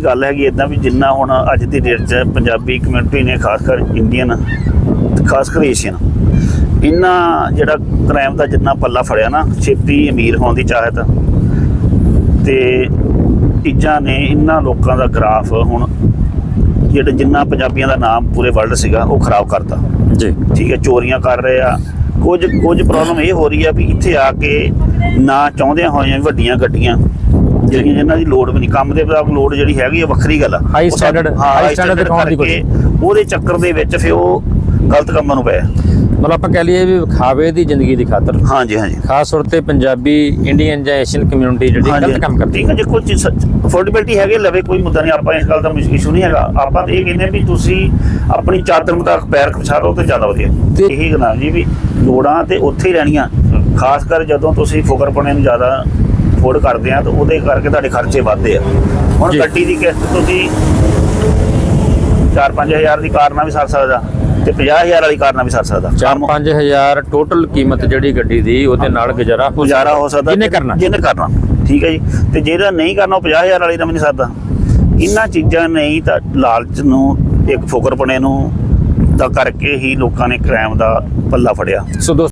ਗੱਲ ਹੈਗੀ ਇਦਾਂ ਵੀ ਜਿੰਨਾ ਹੁਣ ਅੱਜ ਦੀ ਡੇਟ 'ਚ ਪੰਜਾਬੀ ਕਮਿਊਨਿਟੀ ਨੇ ਖਾਸ ਕਰ ਇੰਡੀਅਨ ਖਾਸ ਕਰ ਏਸ਼ੀਅਨ ਇਹਨਾਂ ਜਿਹੜਾ ਕ੍ਰਾਈਮ ਦਾ ਜਿੰਨਾ ਪੱਲਾ ਫੜਿਆ ਨਾ ਛੇਤੀ ਅਮੀਰ ਹੋਣ ਦੀ ਚਾਹਤ। ਤੇ ਚੀਜ਼ਾਂ ਨੇ ਇਹਨਾਂ ਲੋਕਾਂ ਦਾ ਗ੍ਰਾਫ ਹੁਣ ਜਿਹੜਾ ਜਿੰਨਾ ਪੰਜਾਬੀਆਂ ਦਾ ਨਾਮ ਪੂਰੇ ਵਰਲਡ ਸੀਗਾ ਉਹ ਖਰਾਬ ਕਰਤਾ। ਜੀ। ਠੀਕ ਹੈ ਚੋਰੀਆਂ ਕਰ ਰਹੇ ਆ। ਕੁਝ ਕੁਝ ਪ੍ਰੋਬਲਮ ਇਹ ਹੋ ਰਹੀ ਆ ਵੀ ਇੱਥੇ ਆ ਕੇ ਨਾ ਚਾਹੁੰਦਿਆਂ ਹੋਇਆਂ ਵੀ ਵੱਡੀਆਂ ਗੱਡੀਆਂ ਜਿਹੜੀਆਂ ਜਿਨ੍ਹਾਂ ਦੀ ਲੋਡ ਵੀ ਨਹੀਂ ਕੰਮ ਦੇ ਮੁਤਾਬਕ ਲੋਡ ਜਿਹੜੀ ਹੈਗੀ ਆ ਵੱਖਰੀ ਗੱਲ ਆ। High ਉਹ ਸਭ- standard- ਹਾਂ, high high standard ਦਿਖਾਉਣ ਦੀ ਕਰਕੇ ਉਹਦੇ ਚੱਕਰ ਦੇ ਵਿੱਚ ਫਿਰ ਉਹ ਗਲਤ ਕੰਮਾਂ ਨੂੰ ਪਏ। ਮਤਲਬ ਆਪਾਂ ਕਹਿ ਲਈਏ ਵੀ ਵਿਖਾਵੇ ਦੀ ਜ਼ਿੰਦਗੀ ਦੀ ਖਾਤਰ। ਹਾਂਜੀ ਹਾਂਜੀ। ਖਾਸ ਤੌਰ ਤੇ ਪੰਜਾਬੀ ਇੰਡੀਅਨ ਜਾਂ ਏਸ਼ੀਅਨ ਕਮਿਊਨਿਟੀ ਜਿਹੜੀ ਗਲਤ ਕੰਮ ਕਰਦੀ ਹੈ ਜੇ ਕੋਈ ਅਫੋਰਡੇਬਿਲਟੀ ਹੈਗੇ ਲਵੇ ਕੋਈ ਮੁੱਦਾ ਨਹੀਂ ਆਪਾਂ ਇਸ ਗੱਲ ਦਾ ਇਸ਼ੂ ਨਹੀਂ ਹੈਗਾ। ਆਪਾਂ ਤਾਂ ਇਹ ਕਹਿੰਦੇ ਹਾਂ ਵੀ ਤੁਸੀਂ ਆਪਣੀ ਚਾਦਰ ਮੁਤਾਬਕ ਪੈਰ ਖਿਚਾ ਲਓ ਤੇ ਜ਼ਿਆਦਾ ਵਧੀਆ। ਇਹੀ ਗੱਲ ਜੀ ਵੀ ਲੋੜਾਂ ਤੇ ਉੱਥੇ ਹੀ ਰਹਿਣੀਆਂ। ਖਾਸ ਕਰ ਜਦੋਂ ਤੁਸੀਂ ਫੁਕਰਪਣੇ ਨੂੰ ਜ਼ਿਆਦਾ ਅਫੋਰਡ ਕਰਦੇ ਆ ਤਾਂ ਉਹਦੇ ਕਰਕੇ ਤੁਹਾਡੇ ਖਰਚੇ ਵੱਧਦੇ ਆ। ਹੁਣ। ਗੱਡੀ ਦੀ ਕਿਸ਼ਤ ਤੁਸੀਂ 4-5000 ਦੀ ਕਾਰ ਨਾਲ ਵੀ ਸਰ ਸਕਦਾ ਤੇ 50000 ਵਾਲੀ ਕਾਰ ਨਾਲ ਵੀ ਸਰ ਸਕਦਾ। ਕੰਮ 4-5000 ਟੋਟਲ ਕੀਮਤ ਜਿਹੜੀ ਗੱਡੀ ਦੀ ਉਹਦੇ ਨਾਲ ਗੁਜ਼ਾਰਾ ਗੁਜ਼ਾਰਾ ਹੋ ਸਕਦਾ ਜਿਹਨੇ ਕਰਨਾ? ਜਿਹਨੇ ਕਰਨਾ। ਠੀਕ ਹੈ ਜੀ। ਤੇ ਜਿਹੜਾ ਨਹੀਂ ਕਰਨਾ ਉਹ 50000 ਵਾਲੀ ਦਾ ਵੀ ਨਹੀਂ ਸਕਦਾ ਇਹਨਾਂ ਚੀਜ਼ਾਂ ਨਹੀਂ ਤਾਂ ਲਾਲਚ ਨੂੰ ਇੱਕ ਫੁਕਰਪਣੇ ਨੂੰ ਦਾ ਕਰਕੇ ਹੀ ਲੋਕਾਂ ਨੇ ਕ੍ਰਾਈਮ ਦਾ ਪੱਲਾ ਫੜਿਆ। ਸੋ